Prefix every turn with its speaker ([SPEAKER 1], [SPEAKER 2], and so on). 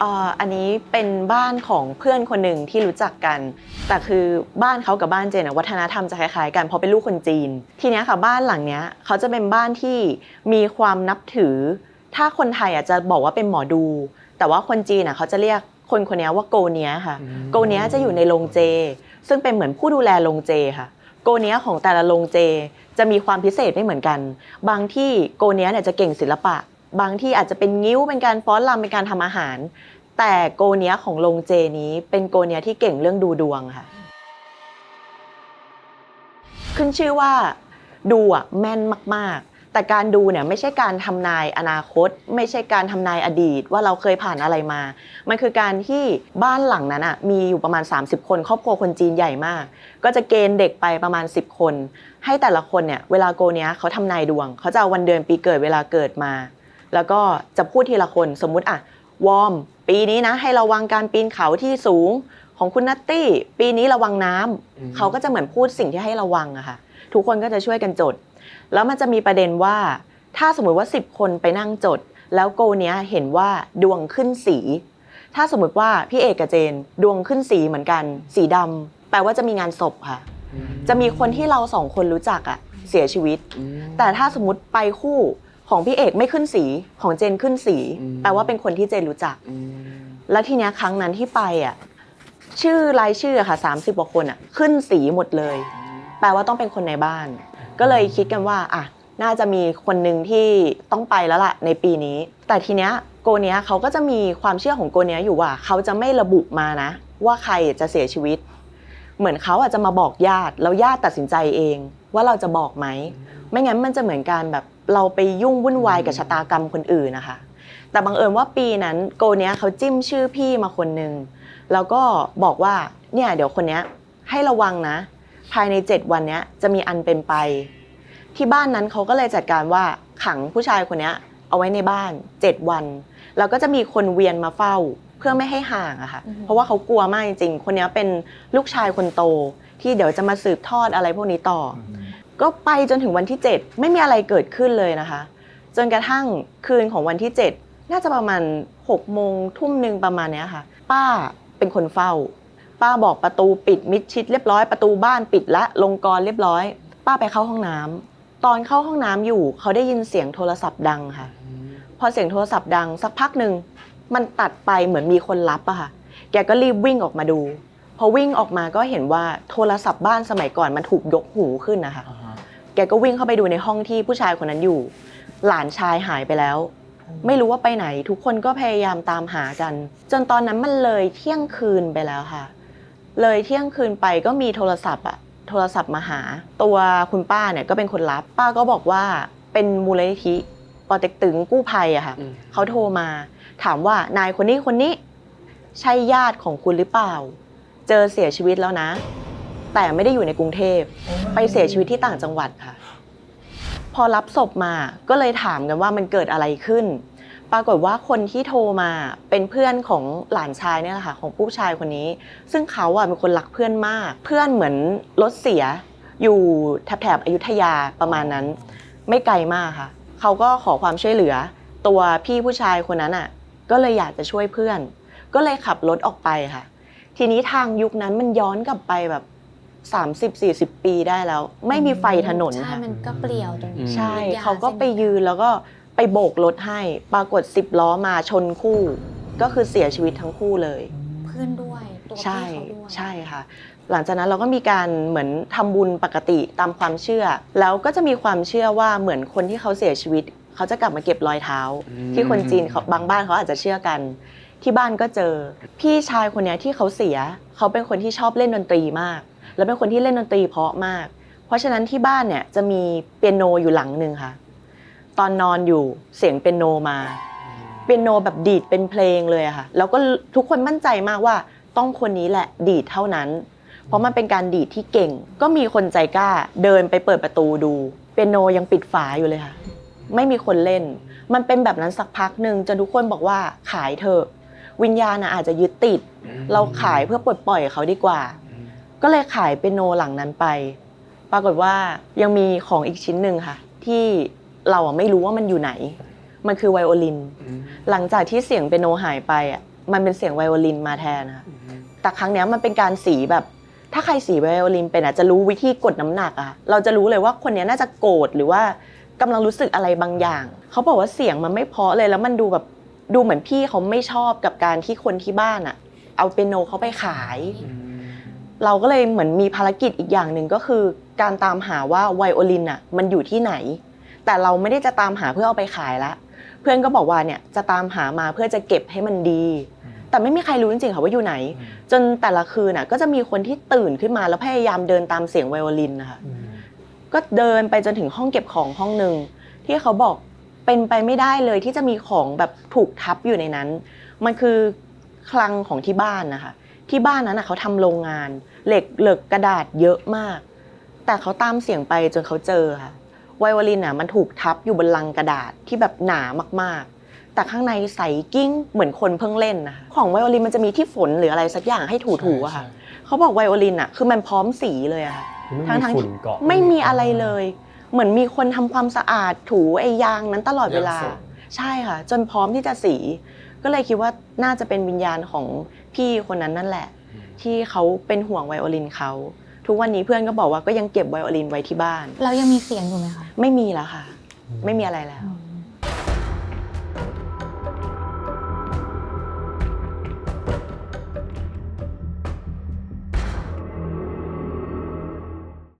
[SPEAKER 1] เอ่ออันนี้เป็นบ้านของเพื่อนคนหนึ่งที่รู้จักกัน แต่คือบ้านเขากับบ้านเจนอะวัฒนธรรมจะคล้ายๆกันเพราะเป็นลูกคนจีน ทีเนี้ยค่ะบ้านหลังเนี้ยเขาจะเป็นบ้านที่มีความนับถือ ถ้าคนไทยอาจจะบอกว่าเป็นหมอดู แต่ว่าคนจีนอะเขาจะเรียกคนคนเนี้ยว่าโกเนี้ยค่ะ โกเนี้ยจะอยู่ในโรงเจ ซึ่งเป็นเหมือนผู้ดูแลโรงเจค่ะโกเนี้ยของแต่ละโรงเจ จะมีความพิเศษไม่เหมือนกัน บางที่โกเนี้ยเนี่ยจะเก่งศิลปะ บางที่อาจจะเป็นงิ้วเป็นการฟ้อนรำเป็นการทำอาหาร แต่โกเนี้ยของโรงเจนี้เป็นโกเนี้ยที่เก่งเรื่องดูดวงค่ะ ขึ้นชื่อว่าดูอะแม่นมาก ๆ แต่การดูเนี่ยไม่ใช่การทำนายอนาคต ไม่ใช่การทำนายอดีตว่าเราเคยผ่านอะไรมา มันคือการที่บ้านหลังนั้นอะมีอยู่ประมาณ 30 คน ครอบครัวคนจีนใหญ่มาก ก็จะเกณฑ์เด็กไปประมาณ 10 คน ให้แต่ละคนเนี่ยเวลาโกเนี้ยเขาทำนายดวง เขาจะเอาวันเดือนปีเกิดเวลาเกิดมา แล้วก็จะพูดทีละคนสมมุติอะวอร์มปีนี้นะ ให้ระวังการปีนเขาที่สูงของคุณนัตตี้ ปีนี้ระวังน้ำ
[SPEAKER 2] อืม
[SPEAKER 1] เขาก็จะเหมือนพูดสิ่งที่ให้ระวังอะค่ะทุกคนก็จะช่วยกันจด แล้วมันจะมีประเด็นว่า ถ้าสมมุติว่า 10 คนไปนั่งจด แล้วโกเนี้ยเห็นว่าดวงขึ้นสี ถ้าสมมติว่าพี่เอกกับเจน ดวงขึ้นสีเหมือนกัน สีดำแปลว่าจะมีงานศพค่ะ จะมีคนที่เราสองคนรู้จักอะเสียชีวิต
[SPEAKER 2] อืม
[SPEAKER 1] แต่ถ้าสมมติไปคู่ ของพี่เอกไม่ขึ้นสีของเจนขึ้นสี
[SPEAKER 2] อืม
[SPEAKER 1] แปลว่าเป็นคนที่เจนรู้จัก
[SPEAKER 2] อืม
[SPEAKER 1] แล้วทีเนี้ยครั้งนั้นที่ไปอะชื่อรายชื่ออะค่ะ30กว่าคนอะขึ้นสีหมดเลย แปลว่าต้องเป็นคนในบ้าน ก็เลยคิดกันว่าอะน่าจะมีคนหนึ่งที่ต้องไปแล้วล่ะในปีนี้ แต่ทีเนี้ยโกเนี้ยเขาก็จะมีความเชื่อของโกเนี้ยอยู่ว่า เขาจะไม่ระบุมานะ ว่าใครจะเสียชีวิต เหมือนเขาอาจจะมาบอกญาติแล้วญาติตัดสินใจเอง ว่าเราจะบอกไหม ไม่งั้นมันจะเหมือนการแบบเราไปยุ่งวุ่นวายกับชะตากรรมคนอื่นนะคะ แต่บังเอิญว่าปีนั้นโกเนี้ยเขาจิ้มชื่อพี่มาคนหนึ่งแล้วก็บอกว่าเนี่ยเดี๋ยวคนเนี้ยให้ระวังนะ ภายใน 7 วันเนี้ยจะมีอันเป็นไป ที่บ้านนั้นเขาก็เลยจัดการว่าขังผู้ชายคนเนี้ยเอาไว้ในบ้าน 7 วัน แล้วก็จะมีคนเวียนมาเฝ้า เพื่อไม่ให้ห่างอะค่ะ
[SPEAKER 3] อือฮึ
[SPEAKER 1] เพราะว่าเขากลัวมากจริงๆคนเนี้ยเป็นลูกชายคนโต ที่เดี๋ยวจะมาสืบทอดอะไรพวกนี้ต่ออก็ไปจนถึงวันที่ 7 ไม่มีอะไรเกิดขึ้นเลยนะคะ จนกระทั่งคืนของวันที่ 7 น่าจะประมาณ6โมงทุ่มหนึ่งประมาณเนี้ยค่ะ ป้าเป็นคนเฝ้า ป้าบอกประตูปิดมิดชิดเรียบร้อยประตูบ้านปิดละลงกรเรียบร้อย ป้าไปเข้าห้องน้ำตอนเข้าห้องน้ำอยู่เขาได้ยินเสียงโทรศัพท์ดังค่ะ พอเสียงโทรศัพท์ดังสักพักหนึ่ง มันตัดไปเหมือนมีคนรับอะค่ะ แกก็รีบวิ่งออกมาดู พอวิ่งออกมาก็เห็นว่าโทรศัพท์บ้านสมัยก่อนมันถูกยกหูขึ้นนะคะ
[SPEAKER 2] อ่าฮะ
[SPEAKER 1] แกก็วิ่งเข้าไปดูในห้องที่ผู้ชายคนนั้นอยู่ หลานชายหายไปแล้ว ไม่รู้ว่าไปไหน ทุกคนก็พยายามตามหากัน จนตอนนั้นมันเลยเที่ยงคืนไปแล้วค่ะ เลยเที่ยงคืนไปก็มีโทรศัพท์อะโทรศัพท์มาหา ตัวคุณป้าเนี่ยก็เป็นคนรับ ป้าก็บอกว่าเป็นมูลนิธิ ปอเต็กตึงกู้ภัยอะค่ะ
[SPEAKER 2] อืม
[SPEAKER 1] เขาโทรมาถามว่านายคนนี้คนนี้ ใช่ญาติของคุณหรือเปล่า เจอเสียชีวิตแล้วนะ แต่ไม่ได้อยู่ในกรุงเทพไปเสียชีวิตที่ต่างจังหวัดค่ะ พอรับศพมาก็เลยถามกันว่ามันเกิดอะไรขึ้น ปรากฏว่าคนที่โทรมาเป็นเพื่อนของหลานชายเนี่ยแหละค่ะ ของผู้ชายคนนี้ ซึ่งเขาอะเป็นคนรักเพื่อนมาก เพื่อนเหมือนรถเสียอยู่แถบแถบๆอยุธยาประมาณนั้น ไม่ไกลมากค่ะ เขาก็ขอความช่วยเหลือ ตัวพี่ผู้ชายคนนั้นอะ ก็เลยอยากจะช่วยเพื่อน ก็เลยขับรถออกไปค่ะ ทีนี้ทางยุคนั้นมันย้อนกลับไปแบบ30-40 ปีได้แล้ว ไม่มีไฟถนน
[SPEAKER 3] ใช่
[SPEAKER 1] ค่ะ
[SPEAKER 3] มันก็เปลี่ยวตรง
[SPEAKER 2] อืม
[SPEAKER 1] ใช่
[SPEAKER 3] อยุธย
[SPEAKER 1] เขาก็ไปยืนแล้วก็ไปโบกรถให้ ปรากฏ10ล้อมาชนคู่ ก็คือเสียชีวิตทั้งคู่เลย
[SPEAKER 3] เพื่อนด้วย ตัว
[SPEAKER 1] ใช่
[SPEAKER 3] พี่เขาด้วย
[SPEAKER 1] ใช่ค่ะ หลังจากนั้นเราก็มีการเหมือนทำบุญปกติตามความเชื่อ แล้วก็จะมีความเชื่อว่าเหมือนคนที่เขาเสียชีวิต เขาจะกลับมาเก็บรอยเท้า
[SPEAKER 2] อืม
[SPEAKER 1] ที่คนจีนเขาบางบ้านเขาอาจจะเชื่อกัน ที่บ้านก็เจอ พี่ชายคนเนี้ยที่เขาเสีย เขาเป็นคนที่ชอบเล่นดนตรีมาก แล้วเป็นคนที่เล่นดนตรีเพราะมาก เพราะฉะนั้นที่บ้านเนี่ยจะมีเปียโนอยู่หลังหนึ่งค่ะ ตอนนอนอยู่เสียงเปียโนมาเปียโนแบบดีดเป็นเพลงเลยอะค่ะ แล้วก็ทุกคนมั่นใจมากว่าต้องคนนี้แหละดีดเท่านั้น เพราะมันเป็นการดีดที่เก่ง ก็มีคนใจกล้าเดินไปเปิดประตูดู เปียโนยังปิดฝาอยู่เลยค่ะ ไม่มีคนเล่น มันเป็นแบบนั้นสักพักหนึ่งจนทุกคนบอกว่าขายเถอะ วิญญาณน่ะอาจจะยึดติด เราขายเพื่อปลดปล่อยเขาดีกว่า ก็เลยขายเปียโนหลังนั้นไป ปรากฏว่ายังมีของอีกชิ้นหนึ่งค่ะ ที่เราอะไม่รู้ว่ามันอยู่ไหน มันคือไวโอลิน หลังจากที่เสียงเปียโนหายไปอะมันเป็นเสียงไวโอลินมาแทนนะคะแต่ครั้งเนี้ยมันเป็นการสีแบบ ถ้าใครสีไวโอลินเป็นอะจะรู้วิธีกดน้ำหนักอะเราจะรู้เลยว่าคนเนี้ยน่าจะโกรธหรือว่ากำลังรู้สึกอะไรบางอย่าง เขาบอกว่าเสียงมันไม่เพราะเลยแล้วมันดูแบบดูเหมือนพี่เขาไม่ชอบกับการที่คนที่บ้านอะเอาเปียโนเขาไปขาย เราก็เลยเหมือนมีภารกิจอีกอย่างหนึ่งก็คือ การตามหาว่าไวโอลินอะ มันอยู่ที่ไหน แต่เราไม่ได้จะตามหาเพื่อเอาไปขายละ เพื่อนก็บอกว่าเนี่ยจะตามหามาเพื่อจะเก็บให้มันดี แต่ไม่มีใครรู้จริงๆค่ะว่าอยู่ไหน จนแต่ละคืนน่ะก็จะมีคนที่ตื่นขึ้นมาแล้วพยายามเดินตามเสียงไวโอลินนะคะก็เดินไปจนถึงห้องเก็บของห้องหนึ่งที่เขาบอกเป็นไปไม่ได้เลยที่จะมีของแบบถูกทับอยู่ในนั้น มันคือคลังของที่บ้านนะคะ ที่บ้านนั้นนะเขาทำโรงงาน เหล็กเหล็กกระดาษเยอะมาก แต่เขาตามเสียงไปจนเขาเจอค่ะไวโอลินอะมันถูกทับอยู่บนลังกระดาษที่แบบหนามากๆ แต่ข้างในใสกิ้งเหมือนคนเพิ่งเล่นนะคะของไวโอลินมันจะมีที่ฝนหรืออะไรสักอย่างให้ถูๆอะค่ะเขาบอกไวโอลินอะคือมันพร้อมสีเลยอะค่ะ
[SPEAKER 2] ทั้ง
[SPEAKER 1] ทั้
[SPEAKER 2] ทั้
[SPEAKER 1] ง
[SPEAKER 2] ง
[SPEAKER 1] ๆ
[SPEAKER 2] ฝุ่นเกาะ
[SPEAKER 1] ไม่มีอะไรเลย เหมือนมีคนทำความสะอาดถูไอ้ยางนั้นตลอดเวลา
[SPEAKER 2] ยางสด
[SPEAKER 1] ใช่ค่ะ จนพร้อมที่จะสี ก็เลยคิดว่าน่าจะเป็นวิญญาณของพี่คนนั้นนั่นแหละ ที่เขาเป็นห่วงไวโอลินเขาทุกวันนี้เพื่อนก็บอกว่าก็ยังเก็บไวโอลินไว้ที่บ้าน
[SPEAKER 3] เรายังมีเสียงอยู่ไหมคะ
[SPEAKER 1] ไม่มีแล้วค่ะ ไม่มีอะไรแล้ว
[SPEAKER 3] อืม